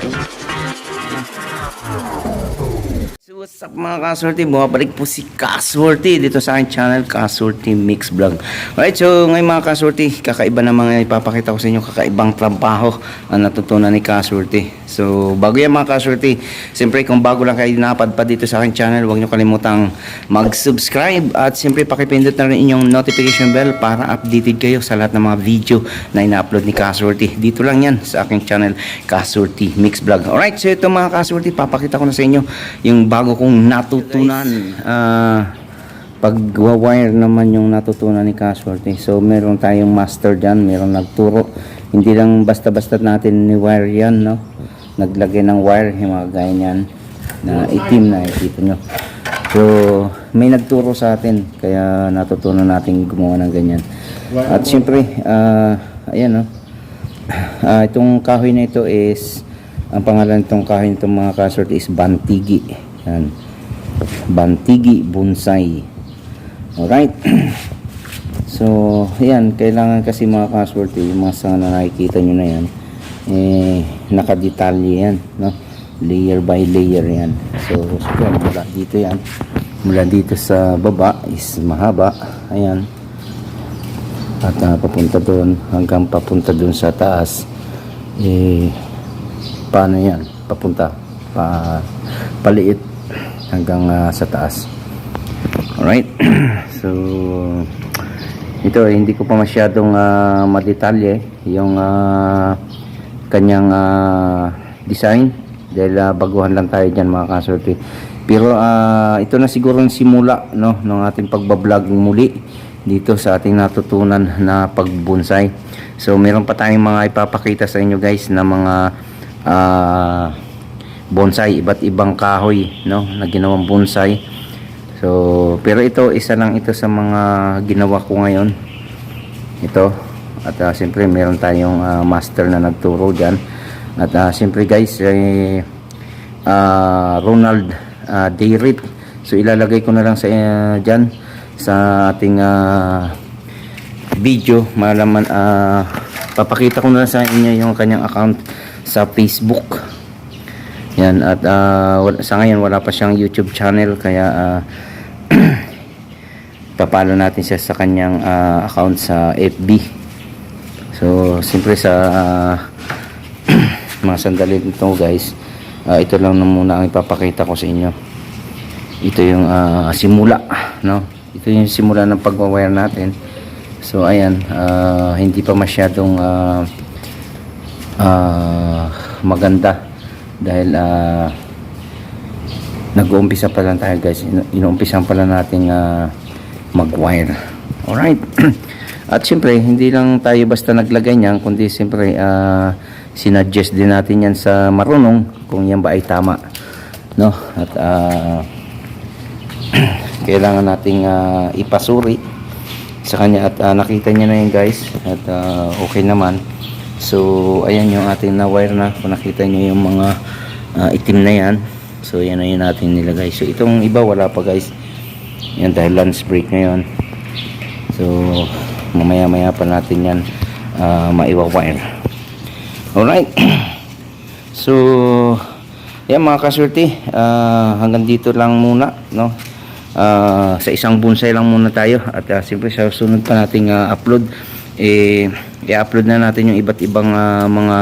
Thank you. What's up mga kaswerte? Bumabalik po si Kaswerte dito sa aking channel, Kaswerte Mix Vlog. Alright, so ngayon mga kaswerte, kakaiba na mga ipapakita ko sa inyo, kakaibang trabaho ang natutunan ni Kaswerte. So bago yan mga kaswerte, siyempre kung bago lang kayo napadpad dito sa aking channel, huwag nyo kalimutang mag-subscribe at siyempre pakipindot na rin inyong notification bell para updated kayo sa lahat ng mga video na ina-upload ni Kaswerte. Dito lang yan sa aking channel, Kaswerte Mix Vlog. Alright, so ito mga kaswerte, papakita ko na sa inyo yung bago kong natutunan. Ah, pag-wire naman yung natutunan ni Kaswerte. So, meron tayong master dyan, meron nagturo. Hindi lang basta-basta natin ni-wire yan, no? Naglagay ng wire, yung mga gaya niyan, na itim na nakikita nyo. So, may nagturo sa atin, kaya natutunan natin gumawa ng ganyan. At siyempre, ah, ayan, no? Ah, itong kahoy na ito is ang pangalan itong kahoy nitong mga kasort is Bantigi. Yan. Bantigi Bonsai. Alright. so, yan. Kailangan kasi mga kasort yung mga sanga na nakikita nyo na yan eh, nakadetalye yan. No? Layer by layer yan. So, so yan, mula dito yan. Mula dito sa baba is mahaba. Ayan at ah, papunta doon hanggang papunta doon sa taas eh paano yan papunta pa paliit hanggang ah, sa taas. Alright. So ito eh, hindi ko pa masyadong uh, madetalye yung ah, kanyang ah, design dahil ah, baguhan lang tayo dyan mga kasorte. Pero ah, ito na siguro ang simula no, ng ating pagbablog muli dito sa ating natutunan na pagbonsai. So meron pa tayong mga ipapakita sa inyo guys na mga ah, bonsai, iba't ibang kahoy no, na ginawang bonsai. So pero ito isa lang ito sa mga ginawa ko ngayon. Ito at uh, siyempre meron tayong ah, master na nagturo diyan. At uh, siyempre guys eh, ah, Ronald uh, Dayrip. So ilalagay ko na lang sa uh, diyan sa ating ah, video malaman ah, papakita ko na lang sa inyo yung kanyang account sa Facebook yan at wala- sa ngayon wala pa siyang YouTube channel kaya ah, papalo natin siya sa kanyang ah, account sa FB so siyempre sa ah, mga sandali nito guys ah, ito lang na muna ang ipapakita ko sa inyo. Ito yung ah, simula no? Ito yung simula ng pagwa-wire natin. So ayan ah, hindi pa masyadong ah, ah, maganda dahil ah, nag-uumpisa pa lang tayo guys. Inu- inuumpisan pa lang natin ah, mag-wire. Alright. At siyempre hindi lang tayo basta naglagay niyan kundi siyempre ah, sinuggest din natin yan sa marunong kung yan ba ay tama. No? At ah, kailangan nating ah, ipasuri sa kanya. At ah, nakita niya na yun guys. At ah, okay naman so ayan yung ating na wire na. Kung nakita niyo yung mga ah, itim na yan. So yan na yun natin nilagay. So itong iba wala pa guys. Yan dahil lunch break ngayon. So mamaya maya pa natin yan uh, maiwa-wire. Alright. So yan mga kaswerte ah, hanggang dito lang muna no? Ah, sa isang bonsai lang muna tayo. At uh, siyempre sa sunod pa nating ah, upload eh i-upload na natin yung iba't ibang ah, mga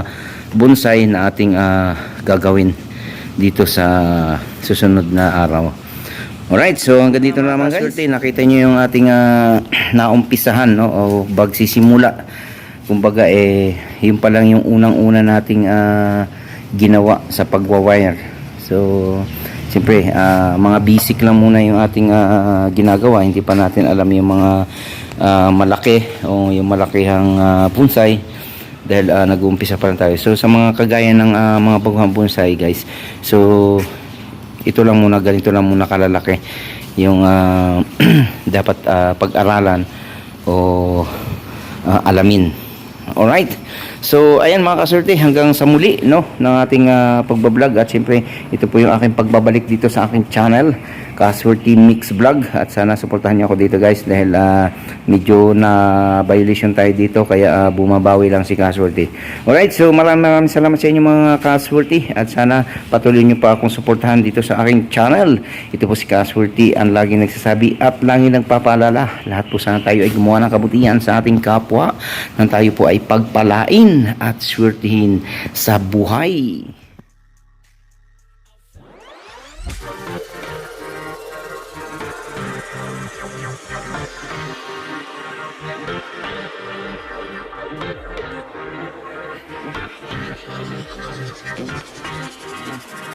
bonsai na ating ah, gagawin dito sa susunod na araw Alright, so hanggang dito na naman guys. Nakita nyo yung ating ah, naumpisahan no, o bagsisimula. Kumbaga eh, yun pa lang yung unang-una nating ah, ginawa sa pagwa-wire. So, siyempre, ah, mga basic lang muna yung ating ah, ginagawa. Hindi pa natin alam yung mga ah, malaki o yung malakihang ah, bonsai dahil ah, nag-uumpisa pa lang tayo. So, sa mga kagaya ng ah, mga baguhang bonsai guys, so, ito lang muna ganito lang muna kalalaki yung ah, dapat ah, pag-aralan o ah, alamin. Alright? So, ayan mga kaswerte, hanggang sa muli no, ng ating ah, pagbablog. At siyempre ito po yung aking pagbabalik dito sa aking channel, Kaswerte Mix Vlog at sana suportahan niyo ako dito guys dahil ah, medyo na violation tayo dito kaya ah, bumabawi lang si Kaswerte. Alright, so maraming maraming salamat sa inyo mga Kaswerte at sana patuloy niyo pa akong suportahan dito sa aking channel. Ito po si Kaswerte ang laging nagsasabi at laging nagpapaalala. Lahat po sana tayo ay gumawa ng kabutihan sa ating kapwa nang tayo po ay pagpalain at swertihin sa buhay. よし!